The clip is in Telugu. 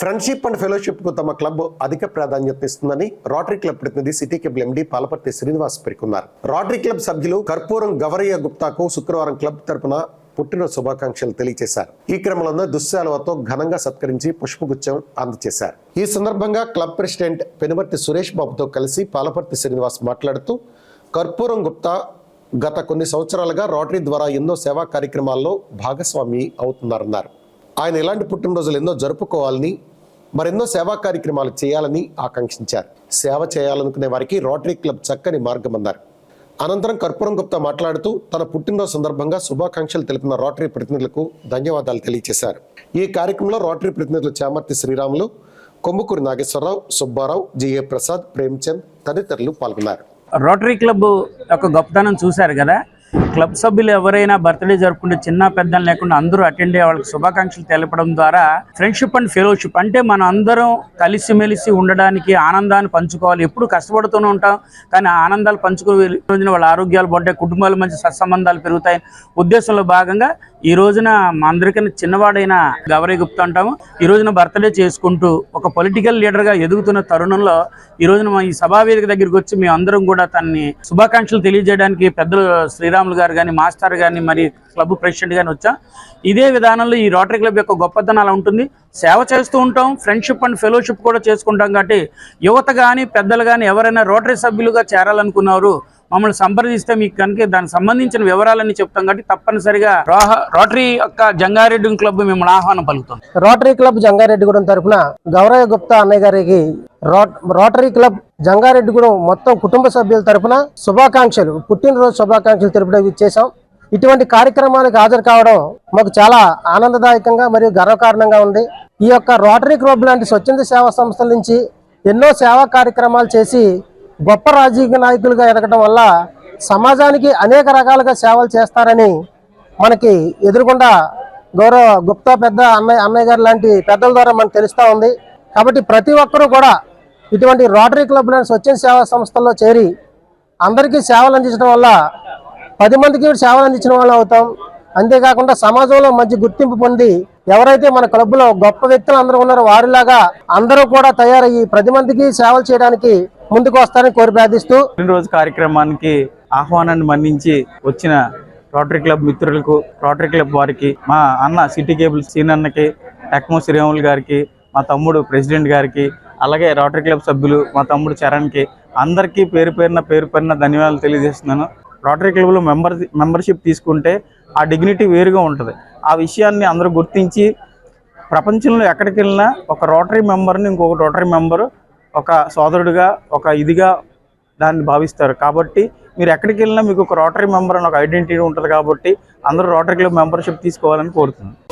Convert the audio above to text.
ఫ్రెండ్షిప్ అండ్ ఫెలోషిప్కు తమ క్లబ్ అధిక ప్రాధాన్యత ఇస్తుందని రోటరీ క్లబ్ ప్రతినిధి city club MD Palaparthi Srinivas పేర్కొన్నారు. రోటరీ క్లబ్ సభ్యులు కర్పూరం గవరయ్య గుప్తాకు శుక్రవారం క్లబ్ తరపున పుట్టిన శుభాకాంక్షలు తెలియజేశారు. ఈ క్రమంలో దుశ్శాలవతో ఘనంగా సత్కరించి పుష్పగుచ్చం అందజేశారు. ఈ సందర్భంగా క్లబ్ ప్రెసిడెంట్ పెనుమర్తి సురేష్ బాబుతో కలిసి పాలపర్తి శ్రీనివాస్ మాట్లాడుతూ కర్పూరం గుప్తా గత కొన్ని సంవత్సరాలుగా రోటరీ ద్వారా ఎన్నో సేవా కార్యక్రమాల్లో భాగస్వామి అవుతున్నారన్నారు. ఆయన ఇలాంటి పుట్టినరోజులు ఎన్నో జరుపుకోవాలని మరెన్నో సేవా కార్యక్రమాలు చేయాలని ఆకాంక్షించారు. సేవ చేయాలనుకునే వారికి రోటరీ క్లబ్ చక్కని మార్గం అన్నారు. అనంతరం కర్పూరం గుప్తా మాట్లాడుతూ తన పుట్టినరోజు సందర్భంగా శుభాకాంక్షలు తెలిపిన రోటరీ ప్రతినిధులకు ధన్యవాదాలు తెలియజేశారు. ఈ కార్యక్రమంలో రోటరీ ప్రతినిధులు చామర్తి శ్రీరాములు కొమ్ముకూరి నాగేశ్వరరావు సుబ్బారావు జిఏ ప్రసాద్ ప్రేమ్చంద్ తదితరులు పాల్గొన్నారు. రోటరీ క్లబ్ యొక్క గొప్పతనం చూశారు కదా? క్లబ్ సభ్యులు ఎవరైనా బర్త్డే జరుపుకుంటే చిన్న పెద్ద లేకుండా అందరూ అటెండ్ అయ్యే వాళ్ళకి శుభాకాంక్షలు తెలపడం ద్వారా ఫ్రెండ్షిప్ అండ్ ఫెలోషిప్ అంటే మనం అందరం కలిసిమెలిసి ఉండడానికి ఆనందాన్ని పంచుకోవాలి. ఎప్పుడు కష్టపడుతూనే ఉంటాం కానీ ఆనందాలు పంచుకో రోజున వాళ్ళ ఆరోగ్యాలు బాగుంటాయి కుటుంబాలు మంచి సత్సంబంధాలు పెరుగుతాయి. ఉద్దేశంలో భాగంగా ఈ రోజున మా అందరికన్నా చిన్నవాడైన గౌరవ్ గుప్తా అంటాము ఈ రోజున బర్త్డే చేసుకుంటూ ఒక పొలిటికల్ లీడర్గా ఎదుగుతున్న తరుణంలో ఈ రోజున మా ఈ సభావేదిక దగ్గరికి వచ్చి మేము అందరం కూడా తనని శుభాకాంక్షలు తెలియజేయడానికి పెద్దలు శ్రీరాములు గారు కానీ మాస్టర్ గారిని మరి క్లబ్ ప్రెసిడెంట్ కానీ వచ్చాం. ఇదే విధానంలో ఈ రోటరీ క్లబ్ యొక్క గొప్పతనం అలా ఉంటుంది. సేవ చేస్తూ ఉంటాం. ఫ్రెండ్షిప్ అండ్ ఫెలోషిప్ కూడా చేసుకుంటాం కాబట్టి యువత కానీ పెద్దలు కానీ ఎవరైనా రోటరీ సభ్యులుగా చేరాలనుకున్నారు మమ్మల్ని సంప్రదిస్తే మీకు కనుక దానికి సంబంధించిన వివరాలన్నీ చెప్తాం కాబట్టి తప్పనిసరిగా రోటరీ యొక్క జంగారెడ్డి క్లబ్ మిమ్మల్ని ఆహ్వానం పలుకుతుంది. రోటరీ క్లబ్ జంగారెడ్డిగూడెం తరఫున గౌరవ గుప్తా అన్నయ్య గారికి రోటరీ క్లబ్ జంగారెడ్డిగూడెం మొత్తం కుటుంబ సభ్యుల తరఫున శుభాకాంక్షలు. పుట్టినరోజు శుభాకాంక్షలు తెలుపడం చేశాం. ఇటువంటి కార్యక్రమానికి హాజరు కావడం మాకు చాలా ఆనందదాయకంగా మరియు గర్వకారణంగా ఉంది. ఈ యొక్క రోటరీ క్లబ్ లాంటి స్వచ్ఛంద సేవా సంస్థల నుంచి ఎన్నో సేవా కార్యక్రమాలు చేసి గొప్ప రాజకీయ నాయకులుగా ఎదగటం వల్ల సమాజానికి అనేక రకాలుగా సేవలు చేస్తారని మనకి ఎదురుకుండా గౌరవ గుప్తా పెద్ద అన్నయ్య అన్నయ్య గారు లాంటి పెద్దల ద్వారా మనకు తెలుస్తూ ఉంది. కాబట్టి ప్రతి ఒక్కరూ కూడా ఇటువంటి రోటరీ క్లబ్ లాంటి స్వచ్ఛంద సేవా సంస్థల్లో చేరి అందరికీ సేవలు అందించడం వల్ల పది మందికి సేవలు అందించడం వాళ్ళు అవుతాం. అంతేకాకుండా సమాజంలో మంచి గుర్తింపు పొంది ఎవరైతే మన క్లబ్లో గొప్ప వ్యక్తులు అందరూ ఉన్నారో వారిలాగా అందరూ కూడా తయారయ్యి పది మందికి సేవలు చేయడానికి ముందుకు వస్తారని కోరి ప్రార్థిస్తూ రోజు కార్యక్రమానికి ఆహ్వానాన్ని మన్నించి వచ్చిన రోటరీ క్లబ్ మిత్రులకు రోటరీ క్లబ్ వారికి మా అన్న సిటీ కేబుల్ సీనన్నకి టెక్మో శ్రీరాములు గారికి మా తమ్ముడు ప్రెసిడెంట్ గారికి అలాగే రోటరీ క్లబ్ సభ్యులు మా తమ్ముడు చరణ్కి అందరికీ పేరు పేరున పేరు పేరున ధన్యవాదాలు తెలియజేస్తున్నాను. రోటరీ క్లబ్లో మెంబర్ మెంబర్షిప్ తీసుకుంటే ఆ డిగ్నిటీ వేరుగా ఉంటుంది. ఆ విషయాన్ని అందరూ గుర్తించి ప్రపంచంలో ఎక్కడికి వెళ్ళినా ఒక రోటరీ మెంబర్ని ఇంకొక రోటరీ మెంబరు ఒక సోదరుడిగా ఒక ఇదిగా దాన్ని భావిస్తారు. కాబట్టి మీరు ఎక్కడికి వెళ్ళినా మీకు ఒక రోటరీ మెంబర్ అని ఒక ఐడెంటిటీ ఉంటుంది కాబట్టి అందరూ రోటరీ క్లబ్ మెంబర్షిప్ తీసుకోవాలని కోరుతున్నాను